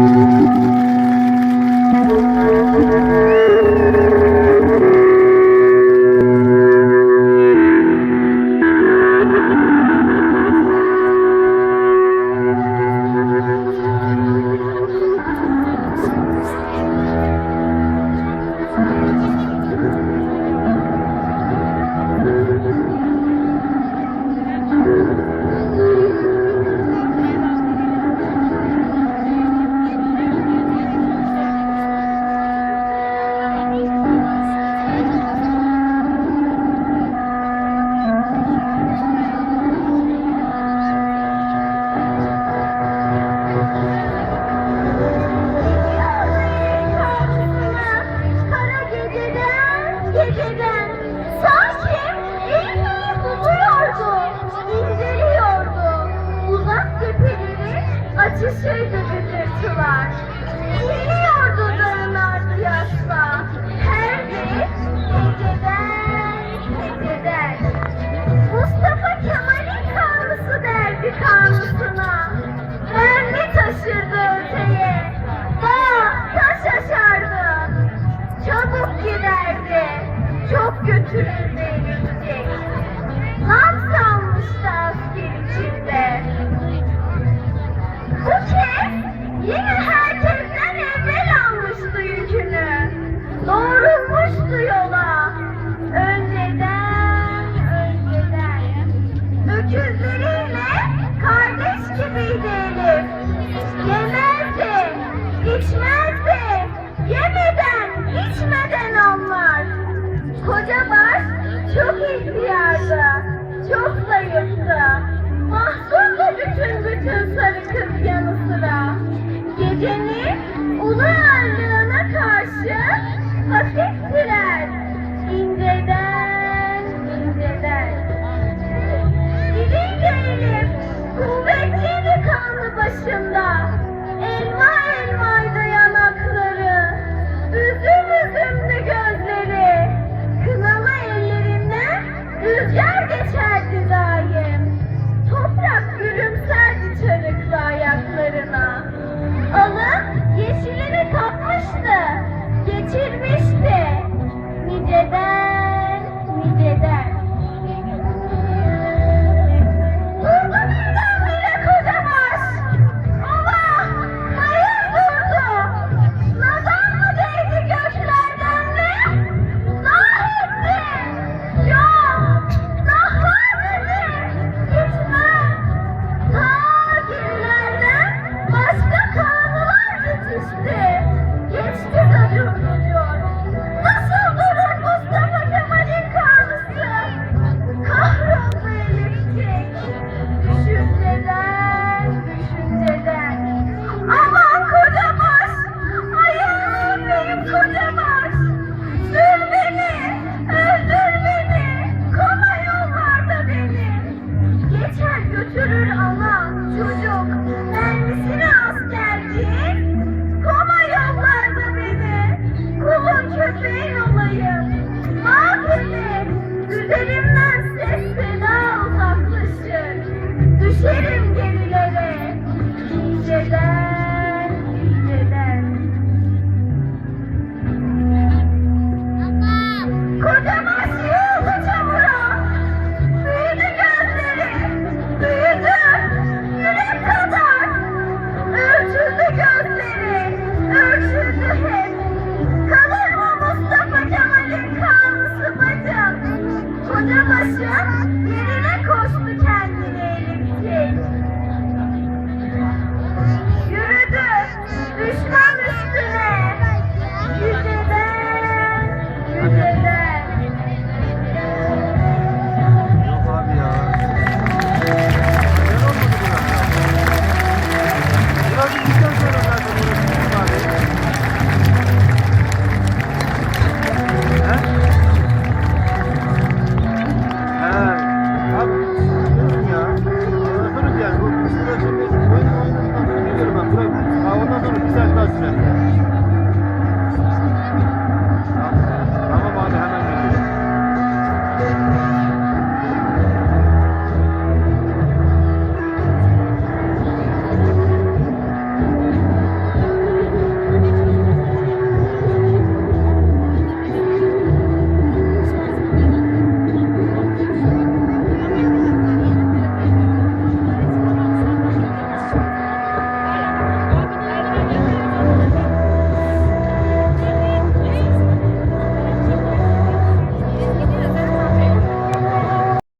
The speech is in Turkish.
Thank you. önceden sanki elini buluyordu, inceliyordu. Uzak tepeleri açışıydı gıcırtılar. Şey İnliyordu dağlar kıyasla. Her bir tekeden, tekeden. Mustafa Kemal'in kanlısı derdi kanlısına. Ben ne taşırdım? Alıp götürür beni yüzeye. Çok ihtiyardı, çok zayıftı. Mahzundu bütün bütün sarı kız yanı sıra. Gecenin ulu Yeah.